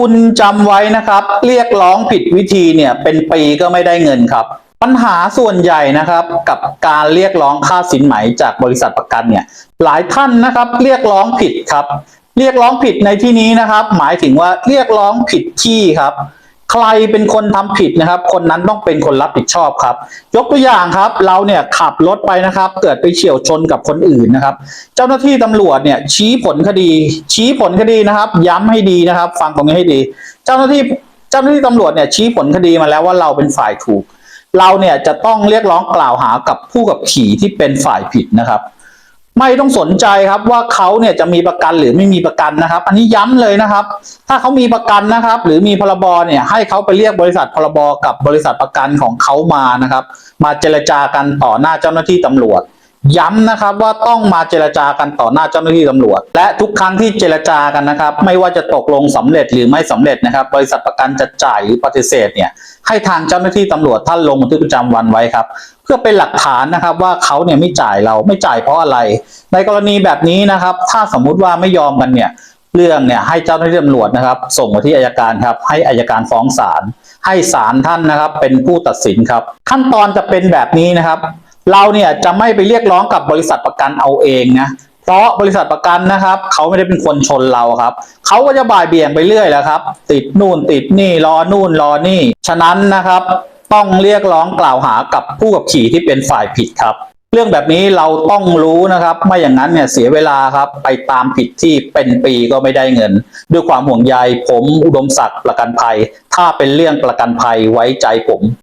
คุณจำไว้นะครับ เรียกร้องผิดวิธีเนี่ยเป็นปีก็ไม่ได้เงินครับ ปัญหาส่วนใหญ่นะครับ กับการเรียกร้องค่าสินไหมจากบริษัทประกันเนี่ย หลายท่านนะครับ เรียกร้องผิดครับ เรียกร้องผิดในที่นี้นะครับ หมายถึงว่าเรียกร้องผิดที่ครับ ใครเป็นคนทำผิดนะครับ คนนั้นต้องเป็นคนรับผิดชอบครับ ยกตัวอย่างครับ เราเนี่ยขับรถไปนะครับ เกิดไปเฉี่ยวชนกับคนอื่นนะครับ เจ้าหน้าที่ตำรวจเนี่ยชี้ผลคดี ชี้ผลคดีนะครับ ย้ำให้ดีนะครับ ฟังตรงนี้ให้ดี เจ้าหน้าที่เจ้าหน้าที่ตำรวจเนี่ยชี้ผลคดีมาแล้วว่าเราเป็นฝ่ายถูก เราเนี่ยจะต้องเรียกร้องกล่าวหากับผู้กับขี่ที่เป็นฝ่ายผิดนะครับ ไม่ต้องสนใจครับว่าเขาเนี่ยจะมีประกันหรือไม่มีประกันนะครับ อันนี้ย้ำเลยนะครับ ถ้าเขามีประกันนะครับ หรือมีพรบเนี่ยให้เขาไปเรียกบริษัทพรบกับบริษัทประกันของเขามานะครับ มาเจรจากันต่อหน้าเจ้าหน้าที่ตำรวจ ย้ำนะครับว่าต้องมาเจรจากันต่อหน้าเจ้าหน้าที่ตำรวจ และทุกครั้งที่เจรจากันนะครับ ไม่ว่าจะตกลงสำเร็จหรือไม่สำเร็จนะครับ บริษัทประกันจะจ่ายหรือปฏิเสธเนี่ยให้ทางเจ้าหน้าที่ตำรวจท่านลงบันทึกประจำวันไว้ครับ เพื่อเป็นหลักฐานนะครับว่าเขาเนี่ยไม่จ่ายเราไม่จ่ายเพราะอะไร ในกรณีแบบนี้นะครับ ถ้าสมมุติว่าไม่ยอมกันเนี่ยเรื่องเนี่ยให้เจ้าหน้าที่ตำรวจนะครับ ส่งมาที่อายการครับ ให้อายการฟ้องศาลให้ศาลท่านนะครับ เป็นผู้ตัดสินครับ ขั้นตอนจะเป็นแบบนี้นะครับ เราเนี่ยจะไม่ไปเรียกร้องกับบริษัทประกันเอาเองนะเพราะบริษัทประกันนะครับเขาไม่ได้เป็นคนชนเราครับเขาก็จะบ่ายเบี่ยงไปเรื่อยแหละครับ ติดนู่นติดนี่รอนู่นรอนี่ ฉะนั้นนะครับต้องเรียกร้องกล่าวหากับผู้ขับขี่ที่เป็นฝ่ายผิดครับ เรื่องแบบนี้เราต้องรู้นะครับ ไม่อย่างนั้นเนี่ยเสียเวลาครับ ไปตามผิดที่เป็นปีก็ไม่ได้เงิน ด้วยความห่วงใยผมอุดมศักดิ์ประกันภัย ถ้าเป็นเรื่องประกันภัยไว้ใจผม